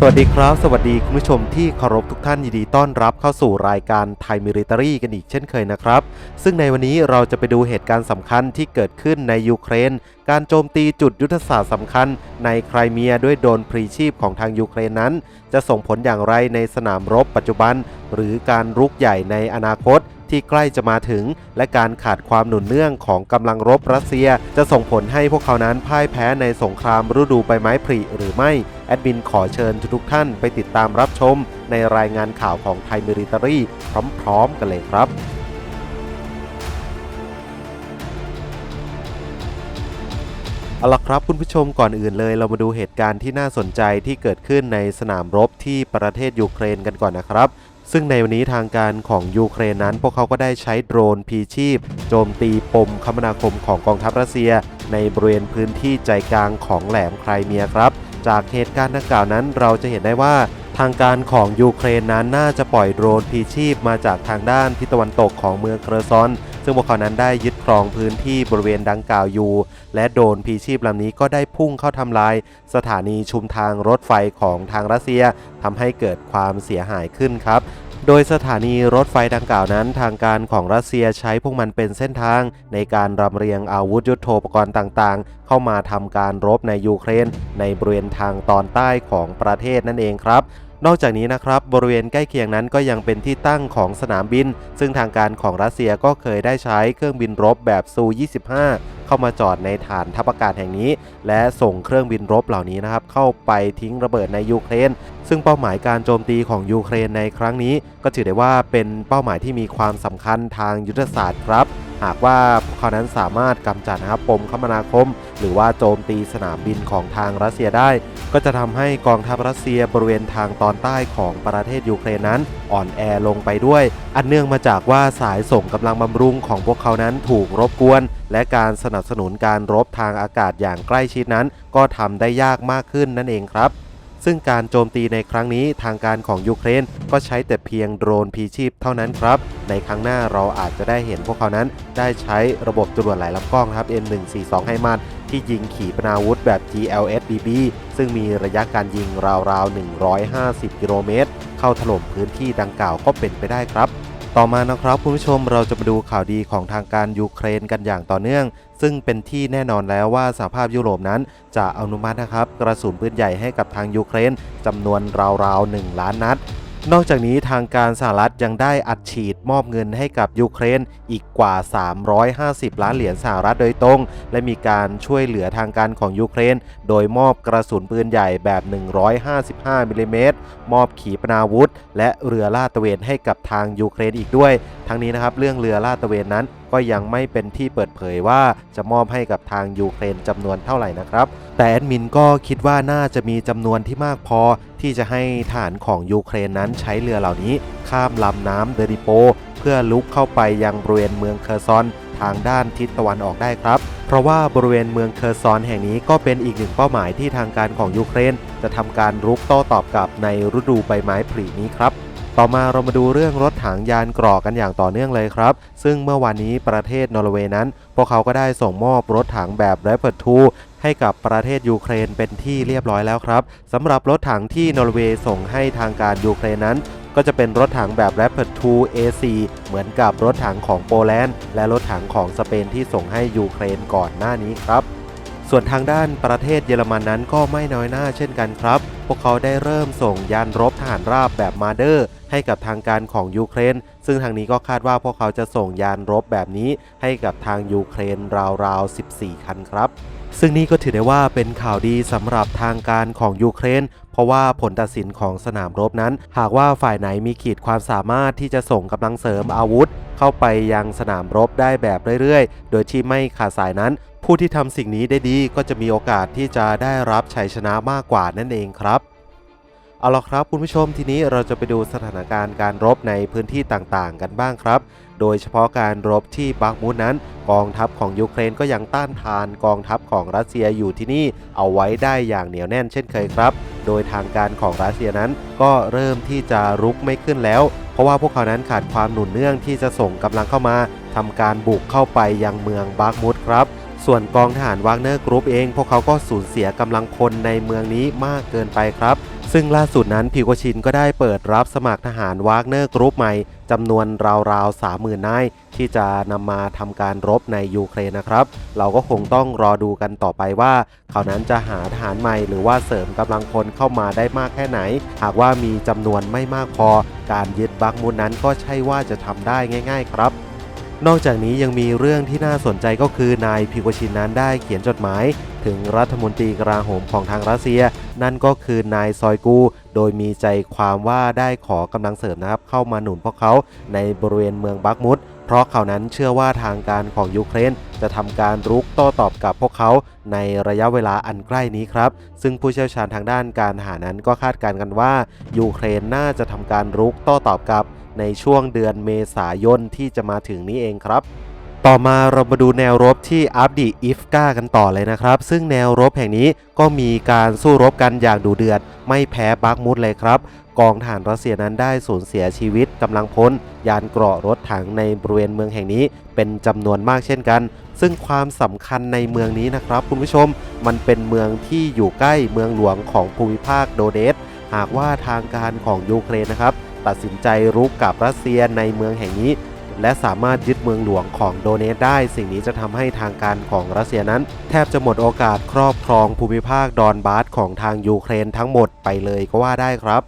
สวัสดีครับ สวัสดีคุณผู้ชมที่เคารพทุกท่านยินดีต้อนรับเข้าสู่รายการไทยมิริตารีกันอีกเช่นเคยนะครับ ซึ่งในวันนี้เราจะไปดูเหตุการณ์สำคัญที่เกิดขึ้นในยูเครน การโจมตีจุดยุทธศาสตร์สำคัญ ในไครเมียด้วยโดนพรีชีพของทางยูเครนนั้น จะส่งผลอย่างไรในสนามรบปัจจุบัน หรือการรุกใหญ่ในอนาคต ที่ใกล้จะมาถึง และการขาดความหนุนเนื่องของกำลังรบรัสเซีย จะส่งผลให้พวกเขานั้นพ่ายแพ้ในสงครามฤดูใบไม้ผลิหรือไม่ แอดมินขอเชิญทุกท่านไปติดตามรับชม ในรายงานข่าวของไทยมิริตารีพร้อมๆกันเลยครับเอาละครับคุณผู้ชมก่อนอื่นเลย เรามาดูเหตุการณ์ที่น่าสนใจที่เกิดขึ้นในสนามรบที่ประเทศยูเครนกันก่อนนะครับ ซึ่งในวันนี้ทางการของยูเครนนั้น พวกเขาก็ได้ใช้โดรนพีชีพ โจมตีปมคมนาคมของกองทัพรัสเซีย ในบริเวณพื้นที่ใจกลางของแหลมไครเมียครับ จากเหตุการณ์ดังกล่าวนั้นเราจะเห็นได้ว่าทางการของยูเครนนั้นน่าจะปล่อยโดรนพีชีพมาจากทางด้านทิศตะวันตกของเมืองเครซอนซึ่งพวกเขานั้นได้ยึดครองพื้นที่บริเวณดังกล่าวอยู่ และโดนพีชีพลำนี้ก็ได้พุ่งเข้าทำลาย สถานีชุมทางรถไฟของทางรัสเซียทำให้เกิดความเสียหายขึ้นครับโดยสถานีรถไฟดังกล่าวนั้น ทางการของรัสเซียใช้พวกมันเป็นเส้นทาง ในการรำเรียงอาวุธยุโทโธปกรณ์ต่างๆ เข้ามาทำการรบในยูเครน ในบริเวณทางตอนใต้ของประเทศนั่นเองครับ นอกจากนี้นะครับบริเวณใกล้เคียงนั้นก็ยังเป็นที่ตั้งของสนามบิน ซึ่งทางการของรัสเซียก็เคยได้ใช้เครื่องบินรบแบบซู 25 เข้ามาจอดในฐานทัพอากาศแห่งนี้ และส่งเครื่องบินรบเหล่านี้นะครับเข้าไปทิ้งระเบิดในยูเครน ซึ่งเป้าหมายการโจมตีของยูเครนในครั้งนี้ ก็ถือได้ว่าเป็นเป้าหมายที่มีความสำคัญทางยุทธศาสตร์ครับหากว่าพวกเขานั้นสามารถกำจัดนะครับปมคมนาคม หรือว่าโจมตีสนามบินของทางรัสเซียได้ ก็จะทำให้กองทัพรัสเซียบริเวณทางตอนใต้ของประเทศยูเครนนั้น อ่อนแอลงไปด้วย อันเนื่องมาจากว่าสายส่งกำลังบำรุงของพวกเขานั้นถูกรบกวน และการสนับสนุนการรบทางอากาศอย่างใกล้ชิดนั้น ก็ทำได้ยากมากขึ้นนั่นเองครับซึ่งการโจมตีในครั้งนี้ทางการของยูเครนก็ใช้แต่เพียงโดรนพีชีพเท่านั้นครับ ในครั้งหน้าเราอาจจะได้เห็นพวกเขานั้น ได้ใช้ระบบจรวดหลายลำกล้องครับ M142 ให้มันที่ยิงขีปนาวุธแบบ GLSDB ซึ่งมีระยะการยิงราวๆ 150 กิโลเมตร เข้าถล่มพื้นที่ดังกล่าวก็เป็นไปได้ครับ ต่อมานะครับคุณผู้ชมเราจะมาดูข่าวดีของทางการยูเครนกันอย่างต่อเนื่อง ซึ่งเป็นที่แน่นอนแล้วว่าสหภาพยุโรปนั้น จะอนุมัตินะครับ กระสุนปืนใหญ่ให้กับทางยูเครนจำนวนราวๆ1ล้านนัด นอกจากนี้ทางการสหรัฐยังได้อัดฉีดมอบเงินให้กับยูเครนอีกกว่า 350 ล้านเหรียญสหรัฐโดยตรง และมีการช่วยเหลือทางการของยูเครน โดยมอบกระสุนปืนใหญ่แบบ 155มิลลิเมตรมอบขีปนาวุธ และเรือลาดตระเวนให้กับทางยูเครนอีกด้วย ทั้งนี้นะครับเรื่องเรือลาดตระเวนนั้น ก็ยังไม่เป็นที่เปิดเผยว่าจะมอบให้กับทางยูเครนจำนวนเท่าไหร่นะครับ แต่แอดมินก็คิดว่าน่าจะมีจำนวนที่มากพอ ที่จะให้ฐานของยูเครนนั้นใช้เรือเหล่านี้ ข้ามลำน้ำเดริโป เพื่อลุกเข้าไปยังบริเวณเมืองเคอร์ซอนทางด้านทิศตะวันออกได้ครับ เพราะว่าบริเวณเมืองเคอร์ซอนแห่งนี้ก็เป็นอีกหนึ่งเป้าหมายที่ทางการของยูเครน จะทำการรุกโต้ตอบกลับในฤดูใบไม้ผลินี้ครับ ต่อมาเรามาดูเรื่องรถถังยานกรอกกันอย่างต่อเนื่องเลยครับ ซึ่งเมื่อวานนี้ประเทศนอร์เวย์นั้น พวกเขาก็ได้ส่งมอบรถถังแบบ Rapid 2ให้กับประเทศยูเครนเป็นที่เรียบร้อยแล้วครับสำหรับรถถังที่นอร์เวย์ส่งให้ทางการยูเครนนั้น ก็จะเป็นรถถังแบบ Rapid 2 AC เหมือนกับรถถังของโปแลนด์ และรถถังของสเปนที่ส่งให้ยูเครนก่อนหน้านี้ครับส่วนทางด้านประเทศเยอรมันนั้นก็ไม่น้อยหน้าเช่นกันครับ พวกเขาได้เริ่มส่งยานรบทหารราบแบบมาเดอร์ ให้กับทางการของยูเครน ซึ่งทางนี้ก็คาดว่าพวกเขาจะส่งยานรบแบบนี้ให้กับทางยูเครนราวๆ 14 คันครับซึ่งนี่ก็ถือได้ว่าเป็นข่าวดีสำหรับทางการของยูเครน เพราะว่าผลตัดสินของสนามรบนั้น หากว่าฝ่ายไหนมีขีดความสามารถที่จะส่งกำลังเสริมอาวุธ เข้าไปยังสนามรบได้แบบเรื่อยๆ โดยที่ไม่ขาดสายนั้น ผู้ที่ทำสิ่งนี้ได้ดีก็จะมีโอกาสที่จะได้รับชัยชนะมากกว่านั่นเองครับ เอาละครับคุณผู้ชมทีนี้เราจะไปดูสถานการณ์การรบในพื้นที่ต่างๆ กันบ้างครับ โดยเฉพาะการรบที่บักมุดนั้น กองทัพของยูเครนก็ยังต้านทานกองทัพของรัสเซียอยู่ที่นี่เอาไว้ได้อย่างเหนียวแน่นเช่นเคยครับ โดยทางการของรัสเซียนั้นก็เริ่มที่จะรุกไม่ขึ้นแล้ว เพราะว่าพวกเขานั้นขาดความหนุนเนื่องที่จะส่งกำลังเข้ามาทำการบุกเข้าไปยังเมืองบักมุดครับ ส่วนกองทหารวากเนอร์กรุ๊ปเอง พวกเขาก็สูญเสียกำลังพลในเมืองนี้มากเกินไปครับ ซึ่งล่าสุดนั้นพิโกชินก็ได้เปิดรับสมัครทหารวากเนอร์กรุ๊ปใหม่จำนวนราวๆ30,000นายที่จะนำมาทำการรบในยูเครนนะครับ เราก็คงต้องรอดูกันต่อไปว่า เขานั้นจะหาทหารใหม่หรือว่าเสริมกำลังพลเข้ามาได้มากแค่ไหน หากว่ามีจำนวนไม่มากพอ การยึดบักมุนนั้นก็ใช่ว่าจะทำได้ง่าย ๆ ครับ นอกจากนี้ยังมีเรื่องที่น่าสนใจก็คือนายพิโกชินนั้นได้เขียนจดหมาย ถึงรัฐมนตรีกลาโหมของทางรัสเซีย นั่นก็คือนายซอยกู โดยมีใจความว่าได้ขอกำลังเสริมนะครับ เข้ามาหนุนพวกเขาในบริเวณเมืองบักมุดเพราะเขานั้นเชื่อว่าทางการของยูเครน จะทำการรุกโต้ตอบกับพวกเขาในระยะเวลาอันใกล้นี้ครับ ซึ่งผู้เชี่ยวชาญทางด้านการหานั้นก็คาดการณ์กันว่ายูเครนน่าจะทำการรุกโต้ตอบกับ ในช่วงเดือนเมษายนที่จะมาถึงนี้เองครับต่อมาเรามาดูแนวรบที่อัฟดีอิฟกากันต่อเลยนะครับ ซึ่งแนวรบแห่งนี้ก็มีการสู้รบกันอย่างดุเดือด ไม่แพ้บักมุดเลยครับ กองทหารรัสเซียนั้นได้สูญเสียชีวิตกำลังพล ยานเกราะรถถังในบริเวณเมืองแห่งนี้ เป็นจำนวนมากเช่นกัน ซึ่งความสำคัญในเมืองนี้นะครับ คุณผู้ชมมันเป็นเมืองที่อยู่ใกล้เมืองหลวงของภูมิภาคโดเดส หากว่าทางการของยูเครนนะครับ ตัดสินใจรุกกับรัสเซียในเมืองแห่งนี้ และสามารถยึดเมืองหลวงของโดเนตได้ สิ่งนี้จะทำให้ทางการของรัสเซียนั้น แทบจะหมดโอกาสครอบครองภูมิภาคดอนบาสของทางยูเครนทั้งหมดไปเลยก็ว่าได้ครับ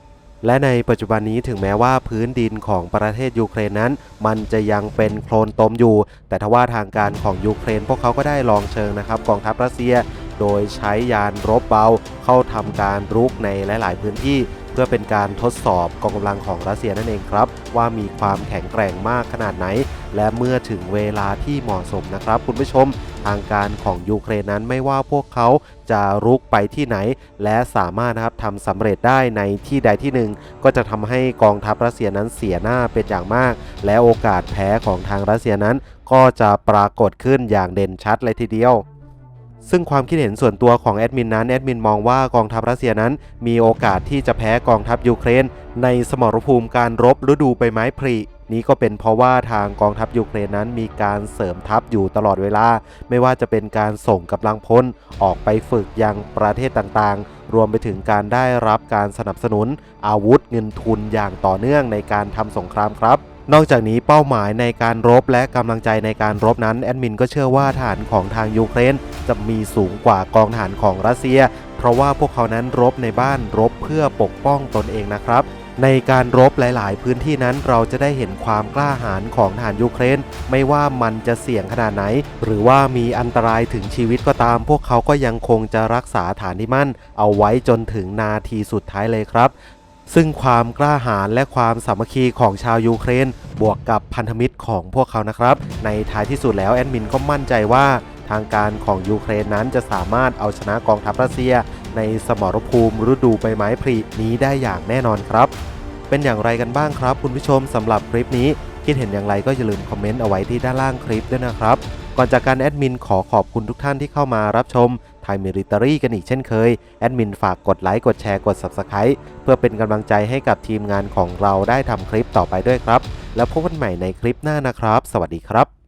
และในปัจจุบันนี้ถึงแม้ว่าพื้นดินของประเทศยูเครนนั้น มันจะยังเป็นโคลนตมอยู่ แต่ทว่าทางการของยูเครน พวกเขาก็ได้ลองเชิงนะครับกองทัพรัสเซีย โดยใช้ยานรบเบา เข้าทำการรุกในหลาย ๆ พื้นที่ เพื่อเป็นการทดสอบกองกำลังของรัสเซียนั่นเองครับ ว่ามีความแข็งแกร่งมากขนาดไหน และเมื่อถึงเวลาที่เหมาะสมนะครับ คุณผู้ชมทางการของยูเครนนั้นไม่ว่าพวกเขาจะรุกไปที่ไหน และสามารถนะครับทำสำเร็จได้ในที่ใดที่หนึ่ง ก็จะทำให้กองทัพรัสเซียนั้นเสียหน้าเป็นอย่างมาก และโอกาสแพ้ของทางรัสเซียนั้น ก็จะปรากฏขึ้นอย่างเด่นชัดเลยทีเดียว ซึ่งความคิดเห็นส่วนตัวของแอดมินนั้นแอดมินมองว่ากองทัพรัสเซียนั้น มีโอกาสที่จะแพ้กองทัพยูเครน ในสมรภูมิการรบฤดูใบไม้ผลินี้ก็เป็นเพราะว่าทางกองทัพยูเครนนั้นมีการเสริมทัพอยู่ตลอดเวลา ไม่ว่าจะเป็นการส่งกำลังพลออกไปฝึกยังประเทศต่างๆ รวมไปถึงการได้รับการสนับสนุน อาวุธเงินทุนอย่างต่อเนื่องในการทำสงครามครับ นอกจากนี้เป้าหมายในการรบและกำลังใจในการรบนั้นแอดมินก็เชื่อว่าฐานของทางยูเครนจะมีสูงกว่ากองฐานของรัสเซีย เพราะว่าพวกเขานั้นรบในบ้านรบเพื่อปกป้องตนเองนะครับในการรบหลาย ๆ พื้นที่นั้นเราจะได้เห็นความกล้าหาญของทหารยูเครน ไม่ว่ามันจะเสี่ยงขนาดไหน หรือว่ามีอันตรายถึงชีวิตก็ตาม พวกเขาก็ยังคงจะรักษาฐานที่มั่น เอาไว้จนถึงนาทีสุดท้ายเลยครับ ซึ่งความกล้าหาญและความสามัคคีของชาวยูเครน บวกกับพันธมิตรของพวกเขานะครับ ในท้ายที่สุดแล้วแอดมินก็มั่นใจว่าทางการของยูเครนนั้นจะสามารถเอาชนะกองทัพรัสเซีย ในสมรภูมิฤดูใบไม้ผลินี้ได้อย่างแน่นอนครับ เป็นอย่างไรกันบ้างครับ คุณผู้ชมสำหรับคลิปนี้ คิดเห็นอย่างไรก็อย่าลืมคอมเมนต์เอาไว้ที่ด้านล่างคลิปด้วยนะครับ ก่อนจากการแอดมินขอขอบคุณทุกท่านที่เข้ามารับชม ไทยมิลิตอรีกันอีกเช่นเคย แอดมินฝากกดไลค์ กดแชร์ กด Subscribe เพื่อเป็นกำลังใจให้กับทีมงานของเราได้ทำคลิปต่อไปด้วยครับ แล้วพบกันใหม่ในคลิปหน้านะครับ สวัสดีครับ